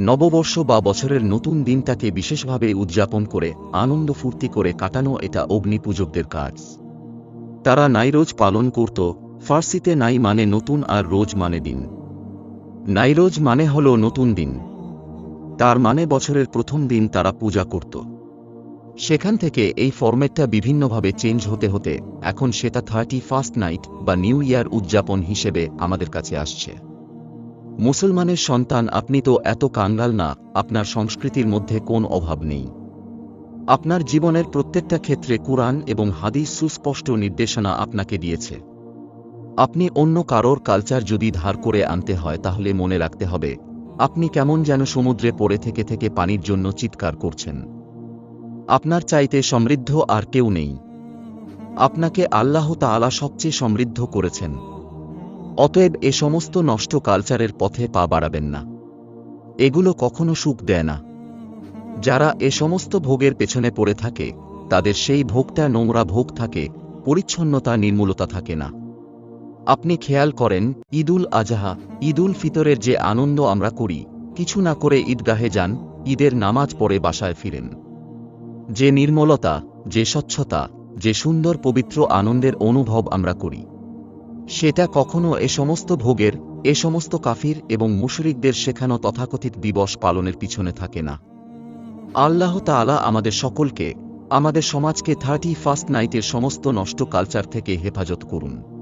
নববর্ষ বা বছরের নতুন দিনটাকে বিশেষভাবে উদযাপন করে, আনন্দ ফুর্তি করে কাটানো এটা অগ্নিপূজকদের কাজ। তারা নাইরোজ পালন করত, ফার্সিতে নাই মানে নতুন আর রোজ মানে দিন। নাইরোজ মানে হল নতুন দিন। তার মানে বছরের প্রথম দিন তারা পূজা করত। সেখান থেকে এই ফরম্যাটটা বিভিন্নভাবে চেঞ্জ হতে হতে, এখন সেটা থার্টি ফার্স্ট নাইট বা নিউ ইয়ার উদযাপন হিসেবে আমাদের কাছে আসছে। মুসলমানের সন্তান, আপনি তো এত কাঙ্গাল না, আপনার সংস্কৃতির মধ্যে কোন অভাব নেই। আপনার জীবনের প্রত্যেকটা ক্ষেত্রে কুরআন এবং হাদিস সুস্পষ্ট নির্দেশনা আপনাকে দিয়েছে। আপনি অন্য কারোর কালচার যদি ধার করে আনতে হয়, তাহলে মনে রাখতে হবে, আপনি কেমন যেন সমুদ্রে পড়ে থেকে থেকে পানির জন্য চিৎকার করছেন। আপনার চাইতে সমৃদ্ধ আর কেউ নেই। আপনাকে আল্লাহ তাআলা সবচেয়ে সমৃদ্ধ করেছেন। অতএব এ সমস্ত নষ্ট কালচারের পথে পা বাড়াবেন না। এগুলো কখনো সুখ দেয় না। যারা এ সমস্ত ভোগের পেছনে পড়ে থাকে, তাদের সেই ভোগটা নোংরা ভোগ থাকে, পরিচ্ছন্নতা, নির্মূলতা থাকে না। আপনি খেয়াল করেন, ঈদুল আজহা, ঈদুল ফিতরের যে আনন্দ আমরা করি, কিছু না করে ঈদগাহে যান, ঈদের নামাজ পড়ে বাসায় ফিরেন। যে নির্মলতা, যে স্বচ্ছতা, যে সুন্দর পবিত্র আনন্দের অনুভব আমরা করি। সেটা কখনো এ সমস্ত ভোগের, এ সমস্ত কাফির এবং মুশরিকদের শেখানো তথাকথিত দিবস পালনের পিছনে থাকে না। আল্লাহ তালা আমাদের সকলকে, আমাদের সমাজকে থার্টি ফার্স্ট নাইটের সমস্ত নষ্ট কালচার থেকে হেফাজত করুন।